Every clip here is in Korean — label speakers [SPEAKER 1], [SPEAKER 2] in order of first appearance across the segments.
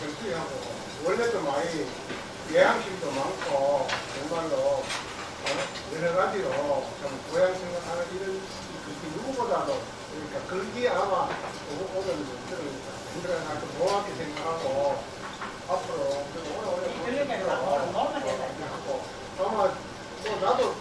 [SPEAKER 1] 정치하고 원래도 많이 예향심도 많고 정말로 어, 여러 가지로 좀 고향 생각하는 이런 그 누구보다도 그러니까 그게 아마 오- 오늘 우리가 아주 고맙게 생각하고 앞으로 그리고. 오래 오래
[SPEAKER 2] 그러니까 뭐, 뭐만 된다, 이제.
[SPEAKER 1] 하고 아마 또 나도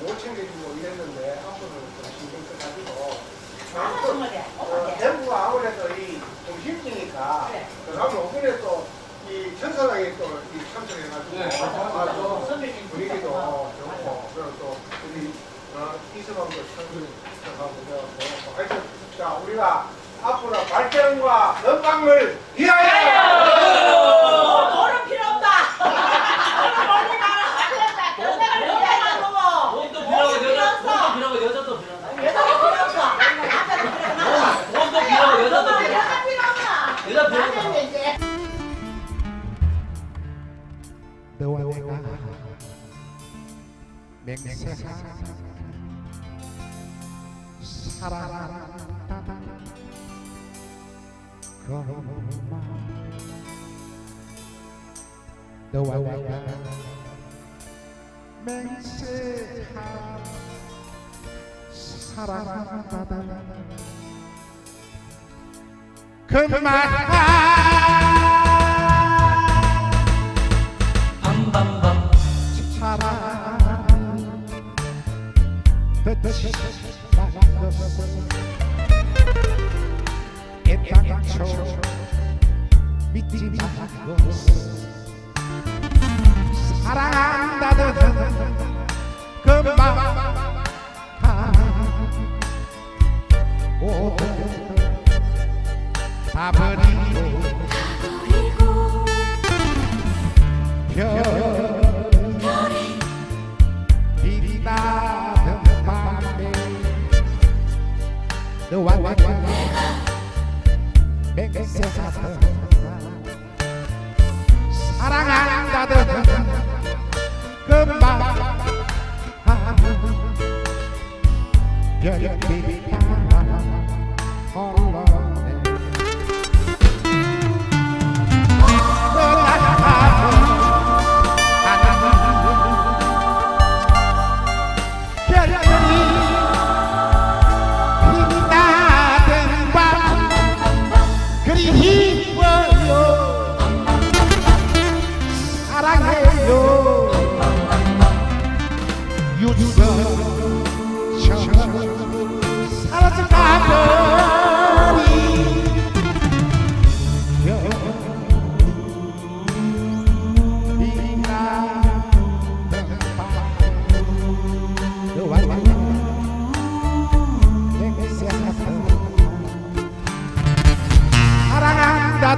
[SPEAKER 1] 못 챙겨주고 이랬는데 앞으로는 좀 신경 써가지고
[SPEAKER 2] 아, 정말이야.
[SPEAKER 1] 어,
[SPEAKER 2] 어머니.
[SPEAKER 1] 대구가 아무래도 이 중심지니까
[SPEAKER 2] 그래.
[SPEAKER 1] 그 다음에 오늘에 또이 천사랑이 또이 참석해가지고
[SPEAKER 3] 네,
[SPEAKER 1] 아, 또
[SPEAKER 2] 선배님
[SPEAKER 1] 분위기도. 좋고 그리고 또 우리 어, 이수방도 참석하고 고맙고 하여튼 자 우리가 앞으로 발전과 건강을 위하여
[SPEAKER 4] 내가 맹세한 사랑한다 그만 너와 내가 맹세한 사랑한다 그만 믿지 말고 사랑한다는 그만 오늘 다 버리고 별이 비비나는 밤에 너와 내가 맹세하던 사랑한다던 그맘 별이 비 사랑한다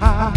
[SPEAKER 4] 아